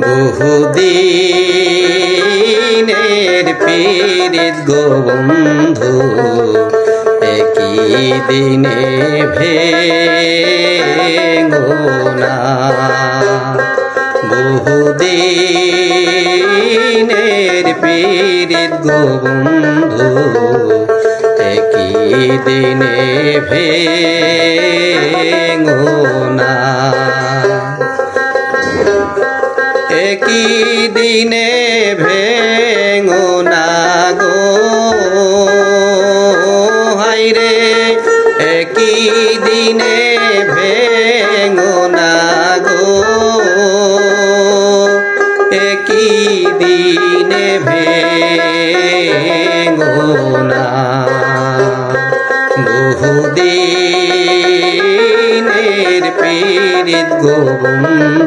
বহুদিনের পীড়িত গোবন্ধু একই দিনে ভেঙোনা। বহুদিনের পীড়িত গোবন্ধু একই দিনে ভেঙোনা। একই দিনে ভেঙো না গো। হাইরে একই দিনে ভেঙো না গো। একই দিনে ভেঙো না। বহুদিনের পীড়িত গোবন্ধু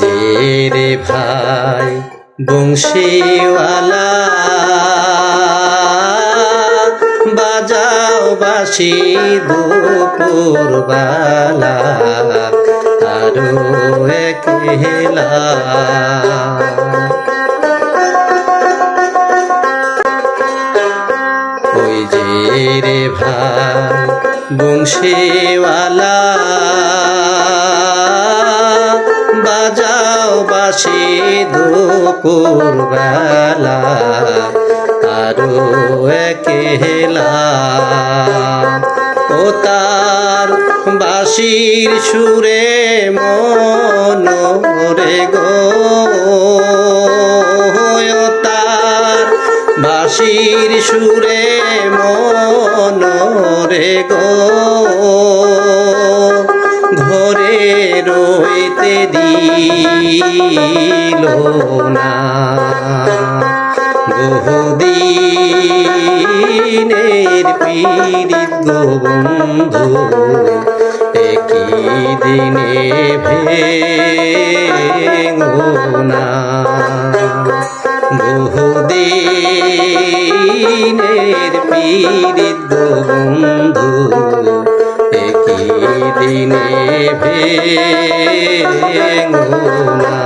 যে রে ভাই বংশীওয়ালা। বাজাও বাসি দুপুরবালা আরও একলা ওই যে রে ভাই বংশীওয়ালা। বাজাও বাসি দুপুরবেলা, আরও একেলা। ও তার বাসির সুরে মন রে গো। তার বাসির সুরে মন রে গো। ঘরে রইতে দিল না বহুদিনের পীড়িত বন্ধু একই দিনে ভেঙো না দিনে ভেঙো না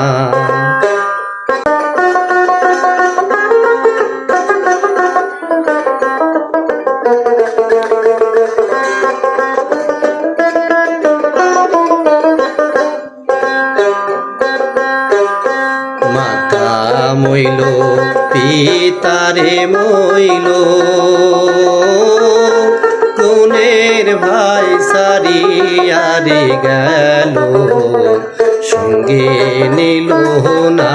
মাতা মইল পিতারে মইল। সারিয়ারে গেল, সঙ্গে নিল না।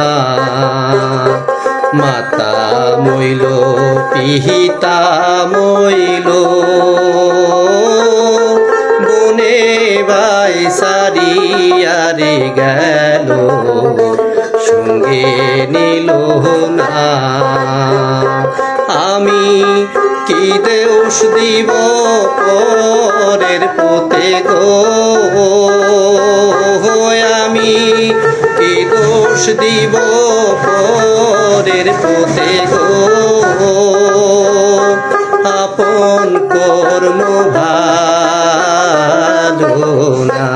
মাতা মইল পিতা মইল। বনে ভাই সারিয়ারে গেল, সঙ্গে নিল না। আমি কি দেউস দিব পরের পোতে গো? আমি কি দোষ দিব পরের পোতে গো? আপন কর্ম ভালো না।